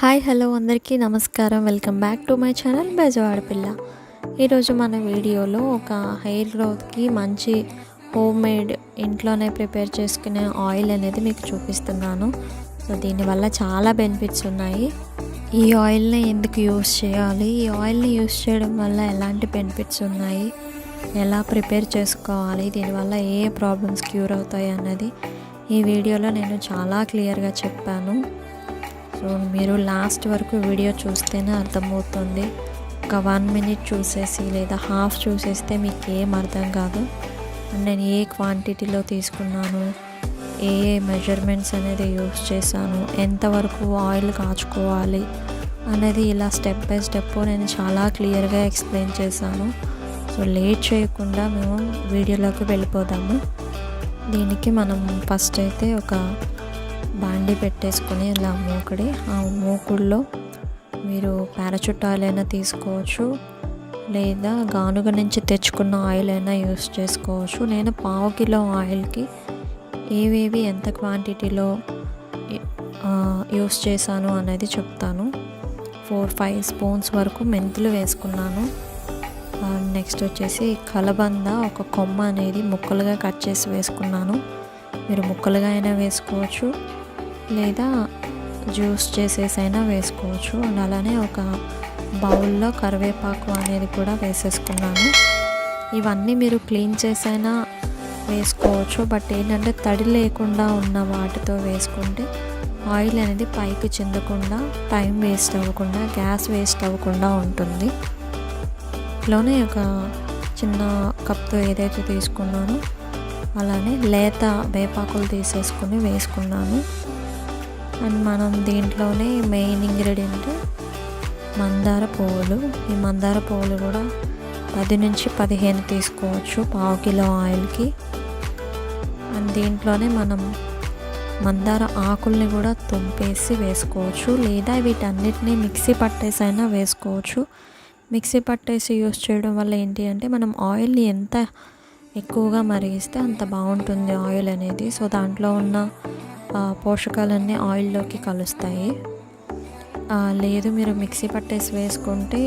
Hi hello అందరికీ నమస్కారం. Welcome back to my channel Bezawada పిల్ల ఈరోజు మన వీడియోలో ఒక హెయిర్ గ్రోత్కి మంచి హోమ్ మేడ్ ఇంట్లోనే ప్రిపేర్ చేసుకునే ఆయిల్ అనేది మీకు చూపిస్తున్నాను. సో దీనివల్ల చాలా బెనిఫిట్స్ ఉన్నాయి. ఈ ఆయిల్ని ఎందుకు యూస్ చేయాలి? ఈ ఆయిల్ని యూస్ చేయడం వల్ల ఎలాంటి బెనిఫిట్స్ ఉన్నాయి? ఎలా ప్రిపేర్ చేసుకోవాలి? దీనివల్ల ఏ ప్రాబ్లమ్స్ క్యూర్ అవుతాయి అన్నది ఈ వీడియోలో నేను చాలా క్లియర్గా చెప్పాను. సో మీరు లాస్ట్ వరకు వీడియో చూస్తేనే అర్థమవుతుంది. ఒక వన్ మినిట్ చూసేసి లేదా హాఫ్ చూసేస్తే మీకు ఏం అర్థం కాదు. నేను ఏ క్వాంటిటీలో తీసుకున్నాను ఏ ఏ మెజర్మెంట్స్ అనేది యూస్ చేశాను ఎంతవరకు ఆయిల్ కాచుకోవాలి అనేది ఇలా స్టెప్ బై స్టెప్ నేను చాలా క్లియర్గా ఎక్స్ప్లెయిన్ చేశాను. సో లేట్ చేయకుండా మేము వీడియోలోకి వెళ్ళిపోదాము. దీనికి మనం ఫస్ట్ అయితే ఒక బాండి పెట్టేసుకొని ఇలా మూకుడి ఆ మూకుడులో మీరు పారాచూట్ ఆయిల్ అయినా తీసుకోవచ్చు లేదా గానుగ నుంచి తెచ్చుకున్న ఆయిల్ అయినా యూస్ చేసుకోవచ్చు. నేను పావు కిలో ఆయిల్కి ఏవేవి ఎంత క్వాంటిటీలో యూస్ చేశాను అనేది చెప్తాను. ఫోర్ ఫైవ్ స్పూన్స్ వరకు మెంతులు వేసుకున్నాను. నెక్స్ట్ వచ్చేసి కలబంద ఒక కొమ్మ అనేది ముక్కలుగా కట్ చేసి వేసుకున్నాను. మీరు ముక్కలుగా అయినా వేసుకోవచ్చు. లేదా జ్యూస్ చేసేసైనా వేసుకోవచ్చు. అండ్ అలానే ఒక బౌల్లో కరివేపాకు అనేది కూడా వేసేసుకున్నాను. ఇవన్నీ మీరు క్లీన్ చేసైనా వేసుకోవచ్చు. బట్ ఏంటంటే తడి లేకుండా ఉన్న వాటితో వేసుకుంటే ఆయిల్ అనేది పైకి చెందకుండా టైం వేస్ట్ అవ్వకుండా గ్యాస్ వేస్ట్ అవ్వకుండా ఉంటుంది. ఇట్లోనే ఒక చిన్న కప్తో ఏదైతే తీసుకున్నానో అలానే లేత వేపాకులు తీసేసుకుని వేసుకున్నాను. అండ్ మనం దీంట్లోనే మెయిన్ ఇంగ్రీడియంట్ మందార పువ్వులు. ఈ మందార పువ్వులు కూడా పది నుంచి పదిహేను తీసుకోవచ్చు పావు కిలో ఆయిల్కి. అండ్ దీంట్లోనే మనం మందార ఆకుల్ని కూడా తుంపేసి వేసుకోవచ్చు. లేదా వీటన్నిటిని మిక్సీ పట్టేసి అయినా వేసుకోవచ్చు. మిక్సీ పట్టేసి యూస్ చేయడం వల్ల ఏంటి అంటే మనం ఆయిల్ని ఎంత ఎక్కువగా మరిగిస్తే అంత బాగుంటుంది ఆయిల్ అనేది. సో దాంట్లో ఉన్న పోషకాలన్నీ ఆయిల్లోకి కలుస్తాయి. లేదు మీరు మిక్సీ పట్టేసి వేసుకుంటే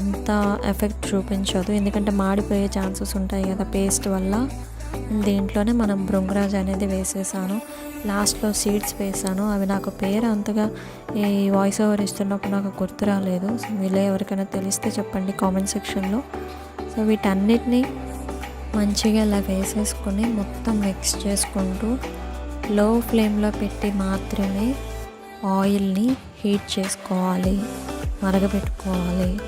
అంత ఎఫెక్ట్ చూపించదు. ఎందుకంటే మాడిపోయే ఛాన్సెస్ ఉంటాయి కదా పేస్ట్ వల్ల. దీంట్లోనే మనం భృంగరాజ్ అనేది వేసేసాను. లాస్ట్లో సీడ్స్ వేసాను. అవి నాకు పేరు అంతగా ఈ వాయిస్ ఓవర్ ఇస్తున్నప్పుడు నాకు గుర్తు రాలేదు. సో మీలో ఎవరికైనా తెలిస్తే చెప్పండి కామెంట్ సెక్షన్లో సో వీటన్నిటిని మంచిగా ఇలా వేసేసుకొని మొత్తం మిక్స్ చేసుకుంటూ లో ఫ్లేమ్లో పెట్టి మాత్రమే ఆయిల్ని హీట్ చేసుకోవాలి మరగపెట్టుకోవాలి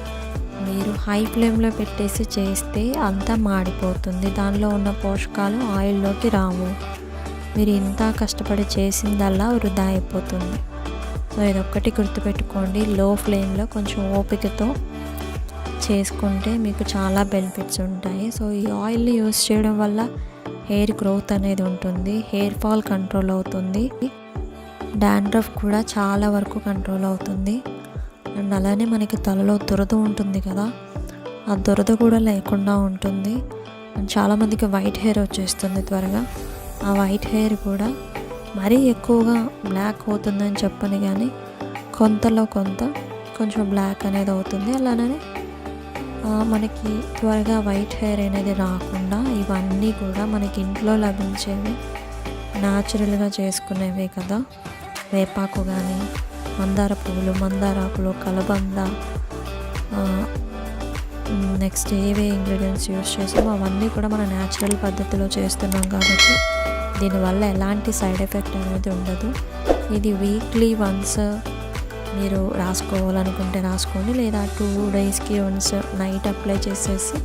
మీరు హై ఫ్లేమ్లో పెట్టేసి చేస్తే అంతా మాడిపోతుంది. దానిలో ఉన్న పోషకాలు ఆయిల్లోకి రావు. మీరు ఇంత కష్టపడి చేసిందల్లా వృధా అయిపోతుంది. సో ఇదొక్కటి గుర్తుపెట్టుకోండి. లో ఫ్లేమ్లో కొంచెం ఓపికతో చేసుకుంటే మీకు చాలా బెనిఫిట్స్ ఉంటాయి. సో ఈ ఆయిల్ని యూస్ చేయడం వల్ల హెయిర్ గ్రోత్ అనేది ఉంటుంది హెయిర్ ఫాల్ కంట్రోల్ అవుతుంది. డాండ్రఫ్ కూడా చాలా వరకు కంట్రోల్ అవుతుంది. అండ్ అలానే మనకి తలలో దురద ఉంటుంది కదా ఆ దురద కూడా లేకుండా ఉంటుంది. అండ్ చాలామందికి వైట్ హెయిర్ వచ్చేస్తుంది త్వరగా. ఆ వైట్ హెయిర్ కూడా మరీ ఎక్కువగా బ్లాక్ అవుతుందని చెప్పని కానీ కొంతలో కొంత కొంచెం బ్లాక్ అనేది అవుతుంది. అలానే మనకి త్వరగా వైట్ హెయిర్ అనేది రాకుండా ఇవన్నీ కూడా మనకి ఇంట్లో లభించేవి న్యాచురల్గా చేసుకునేవే కదా. వేపాకు కానీ మందార పువ్వులు మందారాకులు కలబంద నెక్స్ట్ ఏవే ఇంగ్రీడియంట్స్ యూస్ చేసామో అవన్నీ కూడా మన న్యాచురల్ పద్ధతిలో చేస్తున్నాం కాబట్టి దీనివల్ల ఎలాంటి సైడ్ ఎఫెక్ట్ అనేది ఉండదు. ఇది వీక్లీ వన్స్ మీరు రాసుకోవాలనుకుంటే రాసుకోండి లేదా టూ డేస్కి వన్స్ నైట్ అప్లై చేసేసి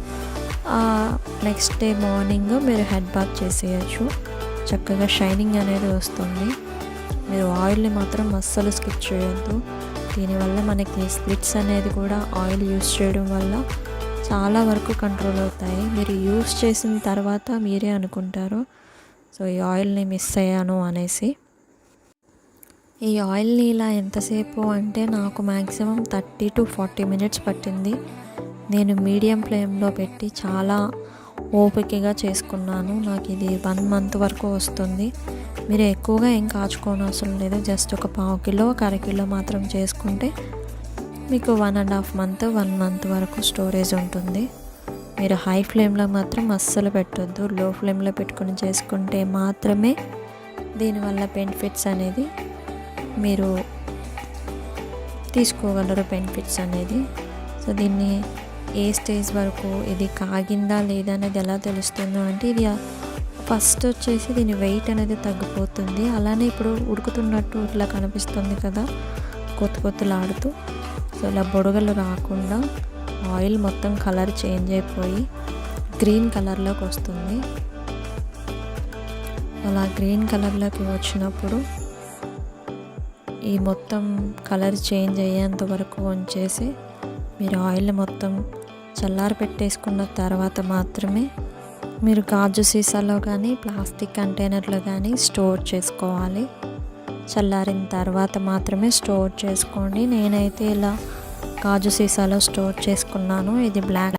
నెక్స్ట్ డే మార్నింగ్ మీరు హెడ్ బాత్ చేసేయచ్చు. చక్కగా షైనింగ్ అనేది వస్తుంది. మీరు ఆయిల్ని మాత్రం అస్సలు స్కిప్ చేయొద్దు. దీనివల్ల మనకి స్ప్లిట్స్ అనేది కూడా ఆయిల్ యూస్ చేయడం వల్ల చాలా వరకు కంట్రోల్ అవుతాయి. మీరు యూస్ చేసిన తర్వాత మీరే అనుకుంటారు. సో ఈ ఆయిల్ని మిస్ అయ్యాను అనేసి. ఈ ఆయిల్ని ఇలా ఎంతసేపు అంటే నాకు maximum thirty to forty minutes పట్టింది. నేను మీడియం ఫ్లేమ్లో పెట్టి చాలా ఓపికగా చేసుకున్నాను. నాకు ఇది వన్ మంత్ వరకు వస్తుంది. మీరు ఎక్కువగా ఏం కాచుకోని అవసరం లేదు. జస్ట్ ఒక పావు కిలో ఒక అరకిలో మాత్రం చేసుకుంటే మీకు one and half month one month వరకు స్టోరేజ్ ఉంటుంది. మీరు హై ఫ్లేమ్లో మాత్రం అస్సలు పెట్టొద్దు. లో ఫ్లేమ్లో పెట్టుకొని చేసుకుంటే మాత్రమే దీనివల్ల బెనిఫిట్స్ అనేది మీరు తీసుకోగలరు బెనిఫిట్స్ అనేది. సో దీన్ని ఏ స్టేజ్ వరకు ఇది కాగిందా లేదా అనేది ఎలా తెలుస్తుందో అంటే ఇది ఫస్ట్ వచ్చేసి దీని వెయిట్ అనేది తగ్గిపోతుంది. అలానే ఇప్పుడు ఉడుకుతున్నట్టు ఇట్లా కనిపిస్తుంది కదా కొత్త కొత్తలాడుతూ. సో ఇలా బుడగలు రాకుండా ఆయిల్ మొత్తం కలర్ చేంజ్ అయిపోయి గ్రీన్ కలర్లోకి వస్తుంది. అలా గ్రీన్ కలర్లోకి వచ్చినప్పుడు ఈ మొత్తం కలర్ చేంజ్ అయ్యేంత వరకు ఉంచేసి మీరు ఆయిల్ మొత్తం చల్లారి పెట్టేసుకున్న తర్వాత మాత్రమే మీరు గాజు సీసాలో కానీ ప్లాస్టిక్ కంటైనర్లో కానీ స్టోర్ చేసుకోవాలి. చల్లారిన తర్వాత మాత్రమే స్టోర్ చేసుకోండి. నేనైతే ఇలా గాజు సీసాలో స్టోర్ చేసుకున్నాను. ఇది బ్లాక్